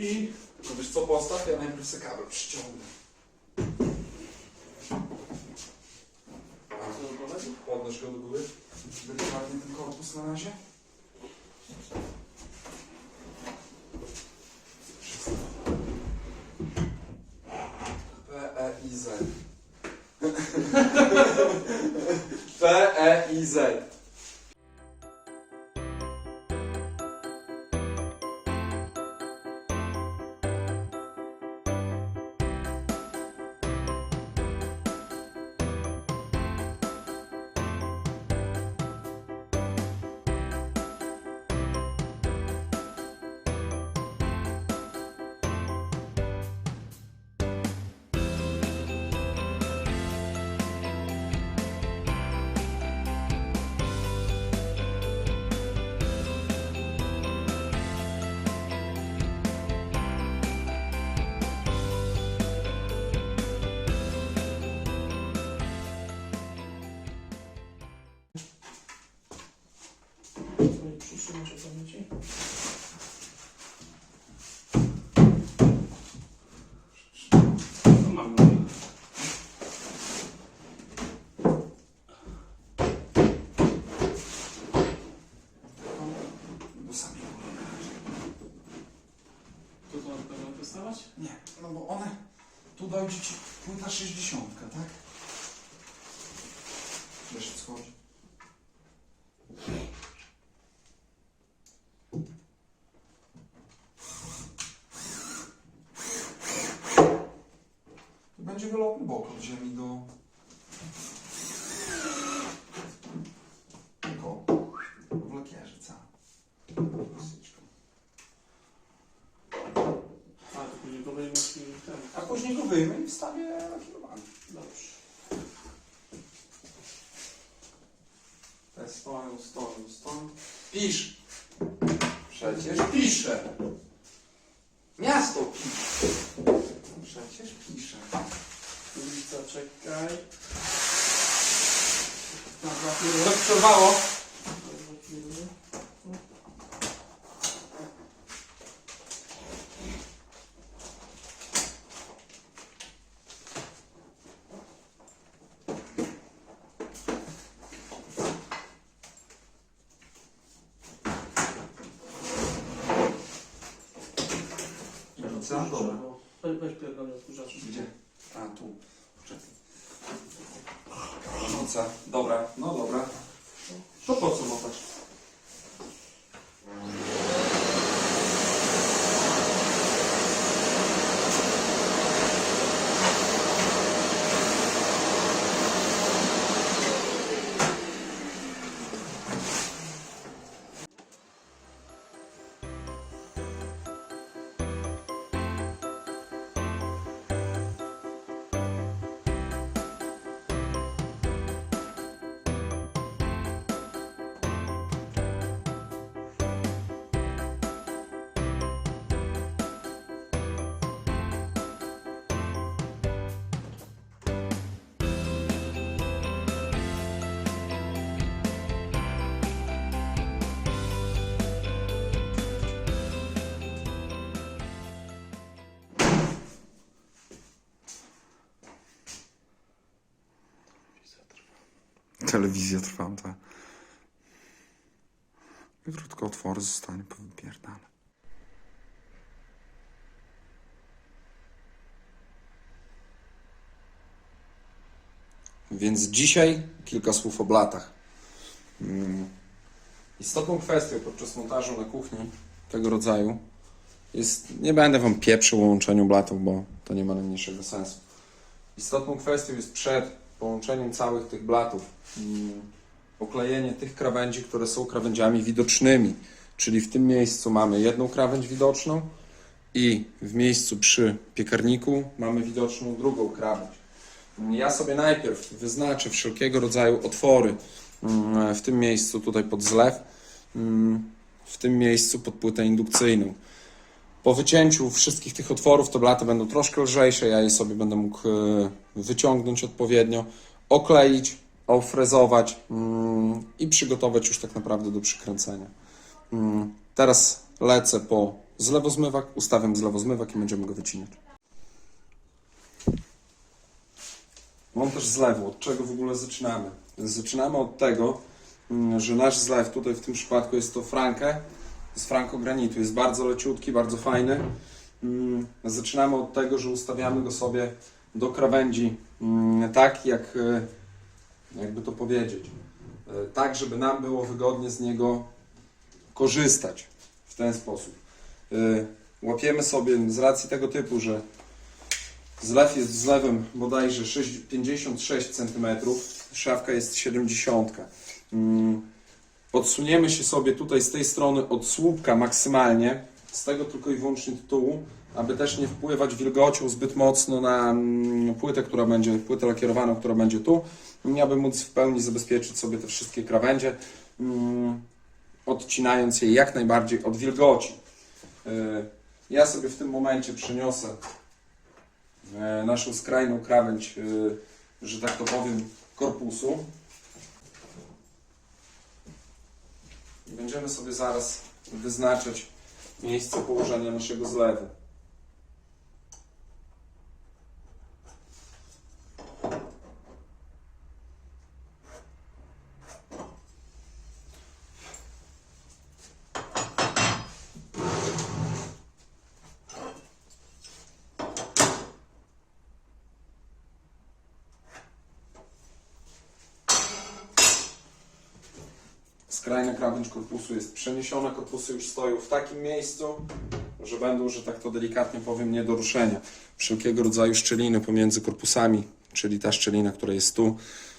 Dzięki. Tylko wiesz co, postaw, ja najpierw sobie kabel przyciągnę. Podnoś go do góry. Delikatnie ten korpus na razie. P, E, wystawać? Nie, no bo one... Tu dojdzie ci płyta 60, tak? Wiesz co? Tu będzie wylotny bok od ziemi do... Tylko w lakierze cały. Kosyczką. A, tu później go wyjmiesz i ten. A później go wyjmę i wstawię lakierowany. Dobrze. Te stoją, stoją, stoją. Pisz! Przecież piszę! Miasto pisze! Przecież pisze. Ulica, czekaj. Na dwa chwile. Tak przerwało. Dwa chwile. Co? Dobra. Weź, weź pierdolę odkurzacz. Gdzie? A, tu. Poczekaj. Dobra, no dobra. To po co mopać? Telewizja trwa, tak. Jutro tylko otwory zostanie powypierdane. Więc dzisiaj kilka słów o blatach. Mm. Istotną kwestią podczas montażu na kuchni tego rodzaju jest, nie będę Wam pieprzył o łączeniu blatów, bo to nie ma najmniejszego sensu. Istotną kwestią jest przed połączeniem całych tych blatów mm, oklejenie tych krawędzi, które są krawędziami widocznymi. Czyli w tym miejscu mamy jedną krawędź widoczną i w miejscu przy piekarniku mamy widoczną drugą krawędź. Ja sobie najpierw wyznaczę wszelkiego rodzaju otwory mm, w tym miejscu tutaj pod zlew, mm, w tym miejscu pod płytę indukcyjną. Po wycięciu wszystkich tych otworów te blaty będą troszkę lżejsze, ja je sobie będę mógł e, wyciągnąć odpowiednio, okleić, ofrezować mm, i przygotować już tak naprawdę do przykręcenia. Mm, Teraz lecę po zlewozmywak, ustawiam zlewozmywak i będziemy go wycinać. Montaż zlewu. Od czego w ogóle zaczynamy? Zaczynamy od tego, mm, że nasz zlew, tutaj w tym przypadku jest to frankę, z frankogranitu. Jest bardzo leciutki, bardzo fajny. Mm, Zaczynamy od tego, że ustawiamy go sobie do krawędzi mm, tak, jak e, jakby to powiedzieć, e, tak, żeby nam było wygodnie z niego korzystać w ten sposób. E, Łapiemy sobie z racji tego typu, że zlew jest zlewem bodajże 6, 56 cm, szafka jest 70. Mm, Odsuniemy się sobie tutaj z tej strony od słupka maksymalnie, z tego tylko i wyłącznie tytułu, aby też nie wpływać wilgocią zbyt mocno na mm, płytę, która będzie, płytę lakierowaną, która będzie tu, aby móc w pełni zabezpieczyć sobie te wszystkie krawędzie, mm, odcinając je jak najbardziej od wilgoci. Y, Ja sobie w tym momencie przeniosę e, naszą skrajną krawędź, y, że tak to powiem, korpusu. Będziemy sobie zaraz wyznaczać miejsce położenia naszego zlewu. Skrajna krawędź korpusu jest przeniesiona, korpusy już stoją w takim miejscu, że będą, że tak to delikatnie powiem, nie do ruszenia. Wszelkiego rodzaju szczeliny pomiędzy korpusami, czyli ta szczelina, która jest tu,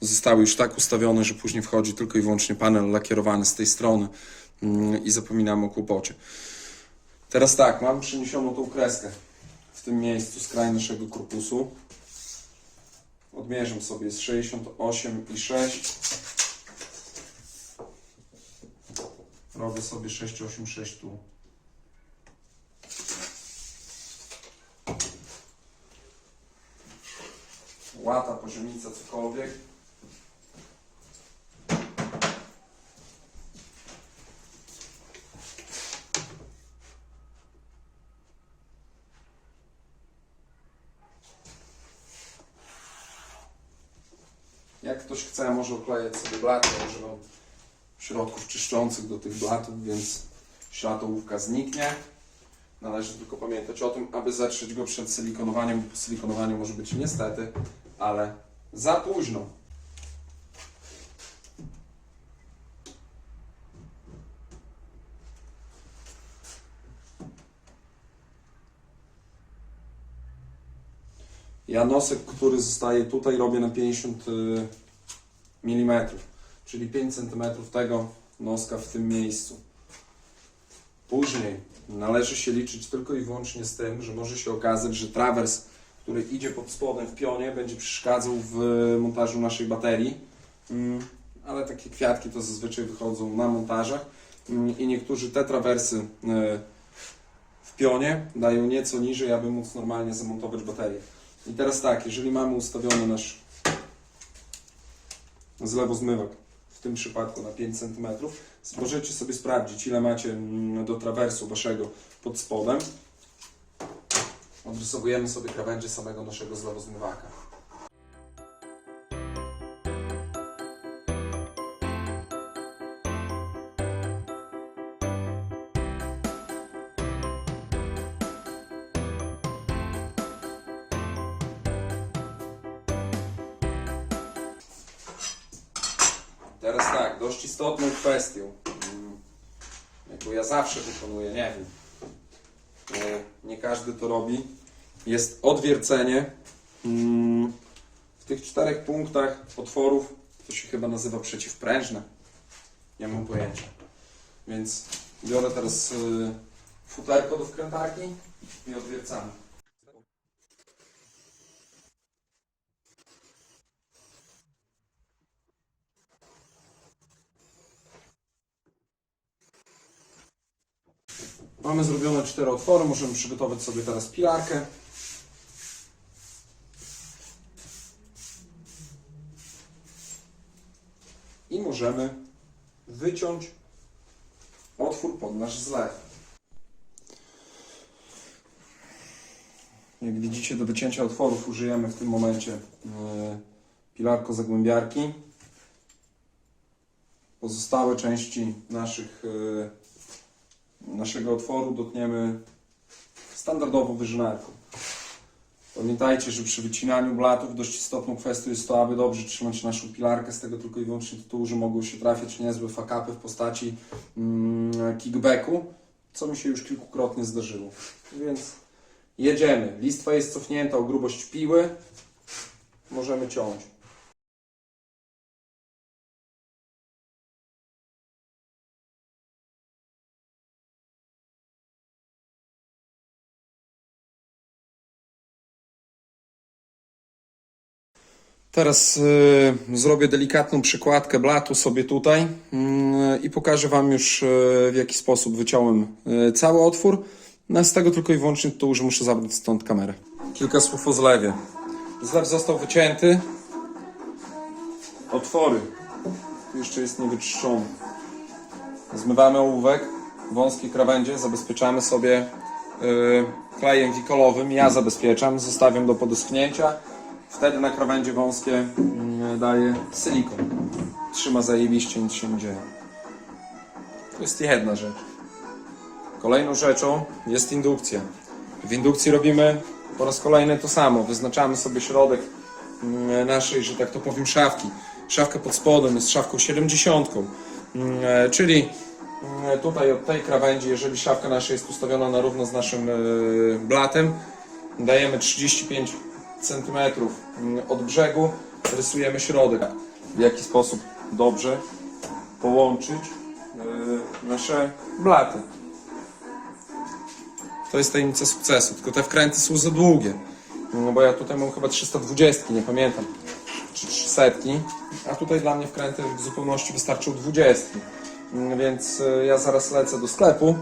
zostały już tak ustawione, że później wchodzi tylko i wyłącznie panel lakierowany z tej strony mm, i zapominamy o kłopocie. Teraz tak, mam przeniesioną tą kreskę w tym miejscu skraj naszego korpusu. Odmierzam sobie z 68,6 Robię sobie 686 tu. Łata, poziomica, cokolwiek. Jak ktoś chce, może oklejać sobie blaty, używam środków czyszczących do tych blatów, więc światłówka zniknie. Należy tylko pamiętać o tym, aby zatrzeć go przed silikonowaniem, bo po silikonowaniu może być niestety, ale za późno. Ja nosek, który zostaje tutaj, robię na 50 mm czyli 5 cm tego noska w tym miejscu. Później należy się liczyć tylko i wyłącznie z tym, że może się okazać, że trawers, który idzie pod spodem w pionie, będzie przeszkadzał w montażu naszej baterii. Mm, Ale takie kwiatki to zazwyczaj wychodzą na montażach Mm, i niektórzy te trawersy e, w pionie dają nieco niżej, aby móc normalnie zamontować baterię. I teraz tak, jeżeli mamy ustawiony nasz zlewozmywak tym przypadku na 5 cm. Możecie sobie sprawdzić, ile macie mm, do trawersu waszego pod spodem. Odrysowujemy sobie krawędzie samego naszego zlewozmywaka. Kwestią, mm, jaką ja zawsze wykonuję, nie wiem, nie, nie każdy to robi, jest odwiercenie. Mm, w tych czterech punktach otworów, to się chyba nazywa przeciwprężne, nie mam pojęcia. Więc biorę teraz y, futerko do wkrętarki i odwiercamy. Mamy zrobione cztery otwory, możemy przygotować sobie teraz pilarkę. I możemy wyciąć otwór pod nasz zlew. Jak widzicie, do wycięcia otworów użyjemy w tym momencie e, pilarko zagłębiarki. Pozostałe części naszych, e, naszego otworu dotniemy standardowo wyżynarką. Pamiętajcie, że przy wycinaniu blatów dość istotną kwestią jest to, aby dobrze trzymać naszą pilarkę z tego tylko i wyłącznie tytułu, że mogą się trafiać niezłe fakapy w postaci mm, kickbacku, co mi się już kilkukrotnie zdarzyło. Więc jedziemy. Listwa jest cofnięta o grubość piły. Możemy ciąć. Teraz y, zrobię delikatną przykładkę blatu sobie tutaj y, i pokażę Wam już y, w jaki sposób wyciąłem y, cały otwór. No, z tego tylko i wyłącznie to, że muszę zabrać stąd kamerę. Kilka słów o zlewie. Zlew został wycięty. Otwory. Jeszcze jest niewyczyszczony. Zmywamy ołówek, wąskie krawędzie, zabezpieczamy sobie y, klejem wikolowym. Ja zabezpieczam, zostawiam do podeschnięcia. Wtedy na krawędzie wąskie mm, daję silikon. Trzyma zajebiście, nic się nie dzieje. To jest jedna rzecz. Kolejną rzeczą jest indukcja. W indukcji robimy po raz kolejny to samo. Wyznaczamy sobie środek mm, naszej, że tak to powiem, szafki. Szafka pod spodem jest szafką 70, mm, czyli tutaj od tej krawędzi, jeżeli szafka nasza jest ustawiona na równo z naszym e, blatem, dajemy 35 cm od brzegu, rysujemy środek. W jaki sposób dobrze połączyć e, nasze blaty. To jest tajemnica sukcesu, tylko te wkręty są za długie. No bo ja tutaj mam chyba 320, nie pamiętam, czy 300, a tutaj dla mnie wkręty w zupełności wystarczą 20. Mm, Więc e, ja zaraz lecę do sklepu,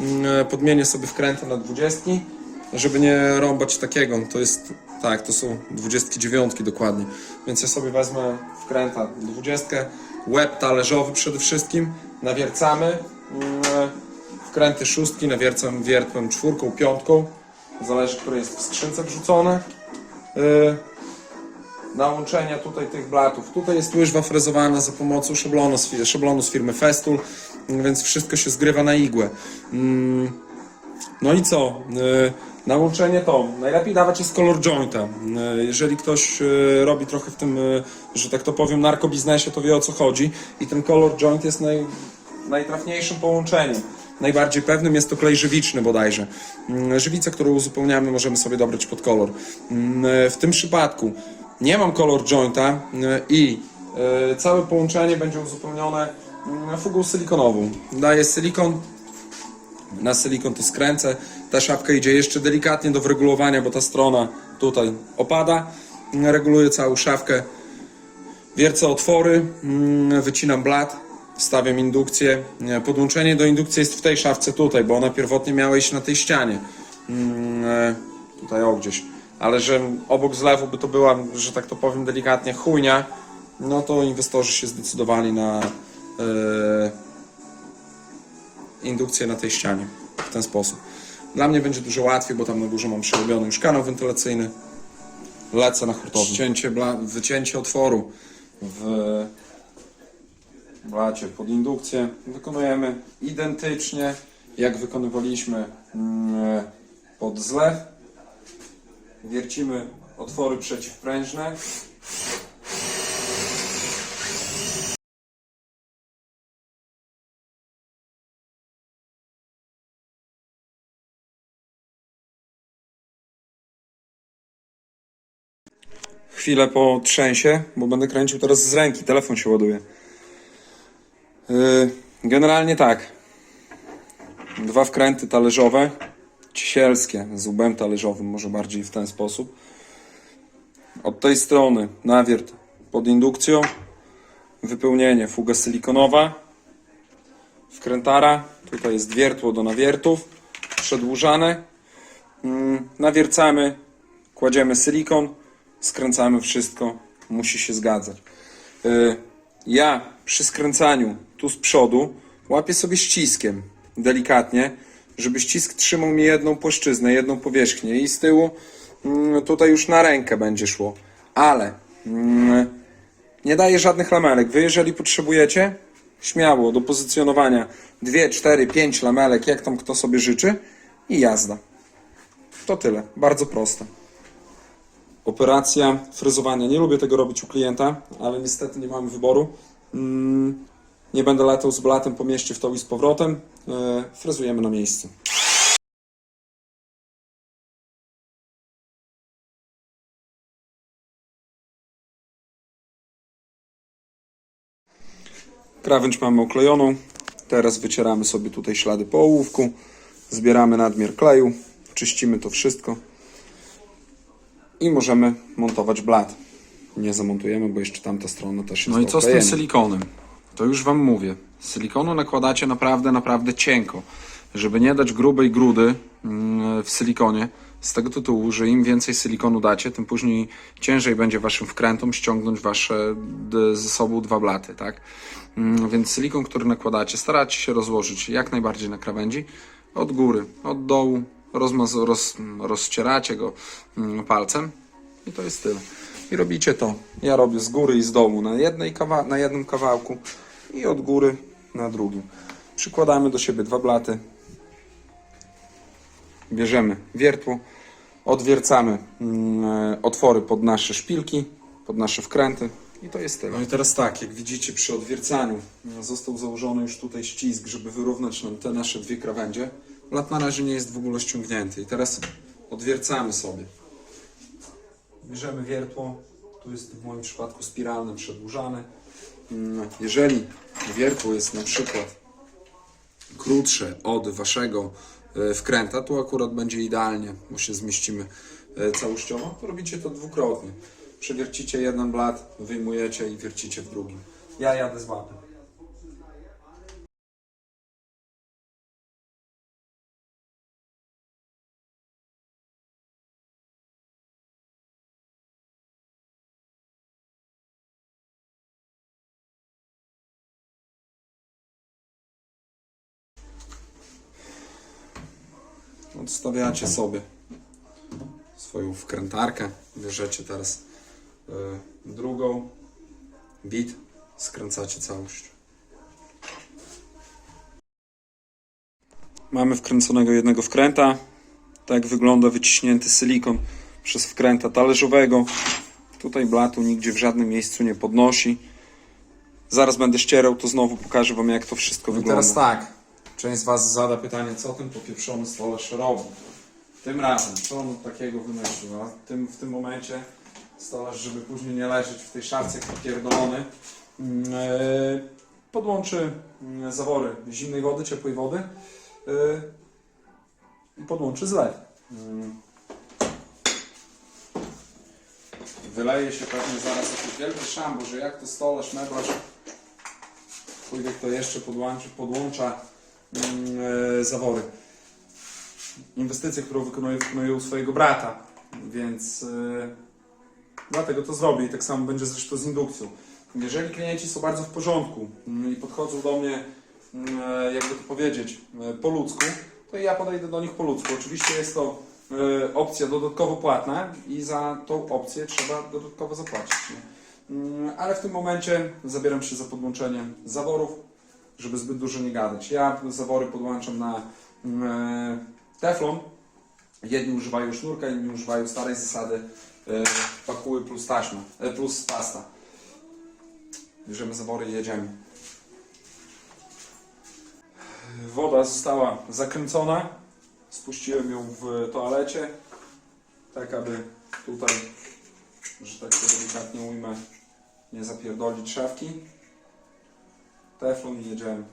mm, podmienię sobie wkręty na 20, żeby nie rąbać takiego. To jest, tak, to są 29 dokładnie. Więc ja sobie wezmę wkręta 20, łeb talerzowy przede wszystkim, nawiercamy. mm, wkręty szóstki, nawiercam wiertłem czwórką, piątką, zależy, które jest w skrzynce wrzucone. Yy, nałączenia tutaj tych blatów. Tutaj jest łyżwa frezowana za pomocą szablonu z, szablonu z firmy Festool, więc wszystko się zgrywa na igłę. Mm, no i co? Yy, Nałączenie to. Najlepiej dawać jest kolor jointa. Yy, Jeżeli ktoś yy, robi trochę w tym, yy, że tak to powiem, narkobiznesie, to wie o co chodzi. I ten kolor joint jest naj, najtrafniejszym połączeniem. Najbardziej pewnym jest to klej żywiczny bodajże. Mm, Żywicę, którą uzupełniamy, możemy sobie dobrać pod kolor. Mm, W tym przypadku nie mam kolor jointa i e, całe połączenie będzie uzupełnione mm, fugą silikonową. Daję silikon, na silikon to skręcę. Ta szapka idzie jeszcze delikatnie do wyregulowania, bo ta strona tutaj opada. Mm, Reguluję całą szafkę. Wiercę otwory, mm, wycinam blat, wstawiam indukcję. Nie, Podłączenie do indukcji jest w tej szafce tutaj, bo ona pierwotnie miała iść na tej ścianie. Mm, e, Tutaj o gdzieś. Ale że obok zlewu by to była, że tak to powiem delikatnie, chujnia, no to inwestorzy się zdecydowali na e, indukcję na tej ścianie w ten sposób. Dla mnie będzie dużo łatwiej, bo tam na górze mam przerobiony już kanał wentylacyjny. Lecę na hurtownię. Wycięcie, bla, wycięcie otworu w blacie pod indukcję wykonujemy identycznie jak wykonywaliśmy mm, pod zlew. Wiercimy otwory przeciwprężne. Chwilę po trzęsie, bo będę kręcił teraz z ręki, telefon się ładuje. Yy, Generalnie tak. Dwa wkręty talerzowe, cisielskie, z łbem talerzowym, może bardziej w ten sposób. Od tej strony nawiert pod indukcją, wypełnienie, fuga silikonowa, wkrętara, tutaj jest wiertło do nawiertów, przedłużane. Mm, Nawiercamy, kładziemy silikon, skręcamy wszystko, musi się zgadzać. Yy, Ja przy skręcaniu tu z przodu łapię sobie ściskiem, delikatnie, żeby ścisk trzymał mi jedną płaszczyznę, jedną powierzchnię i z tyłu mm, tutaj już na rękę będzie szło. Ale mm, nie daje żadnych lamelek. Wy jeżeli potrzebujecie, śmiało do pozycjonowania 2, 4, 5 lamelek, jak tam kto sobie życzy i jazda. To tyle. Bardzo proste. Operacja fryzowania. Nie lubię tego robić u klienta, ale niestety nie mamy wyboru. Mm, nie będę latał z blatem po mieście w to i z powrotem. E, Fryzujemy na miejscu. Krawędź mamy oklejoną. Teraz wycieramy sobie tutaj ślady po ołówku. Zbieramy nadmiar kleju. Czyścimy to wszystko. I możemy montować blat. Nie zamontujemy, bo jeszcze tamta strona też jest No i co z tym silikonem? To już wam mówię. Silikonu nakładacie naprawdę, naprawdę cienko, żeby nie dać grubej grudy mm, w silikonie. Z tego tytułu, że im więcej silikonu dacie, tym później ciężej będzie waszym wkrętom ściągnąć wasze ze sobą dwa blaty, tak? Mm, Więc silikon, który nakładacie, staracie się rozłożyć jak najbardziej na krawędzi, od góry, od dołu, rozmaz- roz, rozcieracie go mm, palcem i to jest tyle. I robicie to. Ja robię z góry i z dołu na, jednej kawa- na jednym kawałku i od góry na drugim. Przykładamy do siebie dwa blaty. Bierzemy wiertło, odwiercamy mm, e, otwory pod nasze szpilki, pod nasze wkręty i to jest tyle. No i teraz tak, jak widzicie przy odwiercaniu został założony już tutaj ścisk, żeby wyrównać nam te nasze dwie krawędzie. Blat na razie nie jest w ogóle ściągnięty i teraz odwiercamy sobie. Bierzemy wiertło, tu jest w moim przypadku spiralne przedłużane. Mm, Jeżeli wiertło jest na przykład krótsze od waszego e, wkręta, to akurat będzie idealnie, bo się zmieścimy e, całościowo, to robicie to dwukrotnie. Przewiercicie jeden blat, wyjmujecie i wiercicie w drugim. Ja jadę z łapy. Odstawiacie sobie swoją wkrętarkę, bierzecie teraz e, drugą, bit, skręcacie całość. Mamy wkręconego jednego wkręta. Tak wygląda wyciśnięty silikon przez wkręta talerzowego. Tutaj blatu nigdzie w żadnym miejscu nie podnosi. Zaraz będę ścierał, to znowu pokażę Wam jak to wszystko wygląda. teraz tak. Część z Was zada pytanie, co ten popieprzony stolarz robi. Tym razem, co on takiego wymyślił? Tym, w tym momencie stolarz, żeby później nie leżeć w tej szafce jak popierdolony, mm, e, podłączy mm, zawory zimnej wody, ciepłej wody e, i podłączy zlew. Mm. Wyleje się pewnie zaraz jakiś wielki szambo, że jak to stolarz, meblarz, wie kto jeszcze podłączy, podłącza zawory inwestycję, którą wykonuje, wykonuje u swojego brata, więc yy, dlatego to zrobię i tak samo będzie zresztą z indukcją. Jeżeli klienci są bardzo w porządku mm, i podchodzą do mnie, mm, e, jakby to powiedzieć, e, po ludzku, to ja podejdę do nich po ludzku. Oczywiście jest to e, opcja dodatkowo płatna i za tą opcję trzeba dodatkowo zapłacić. Mm, Ale w tym momencie zabieram się za podłączenie zaworów, żeby zbyt dużo nie gadać. Ja zawory podłączam na mm, e, teflon. Jedni używają sznurka, inni używają starej zasady e, pakuły plus taśma, e, plus pasta. Bierzemy zawory i jedziemy. Woda została zakręcona. Spuściłem ją w toalecie, tak aby tutaj, że tak to delikatnie ujmę, nie zapierdolić szafki. Teflon i jedziemy.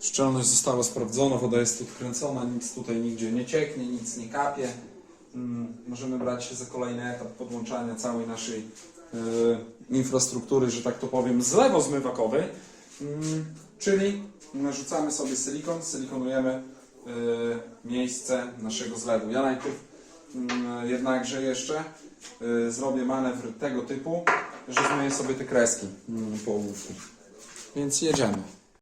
Szczelność została sprawdzona, woda jest odkręcona, nic tutaj nigdzie nie cieknie, nic nie kapie. Mm, Możemy brać się za kolejny etap podłączania całej naszej infrastruktury, że tak to powiem, zlewozmywakowej. Mm, Czyli narzucamy sobie silikon, silikonujemy miejsce naszego zlewu. Ja najpierw mm, jednakże jeszcze y, zrobię manewr tego typu, że zmyję sobie te kreski mm, po ołówku. Więc jedziemy.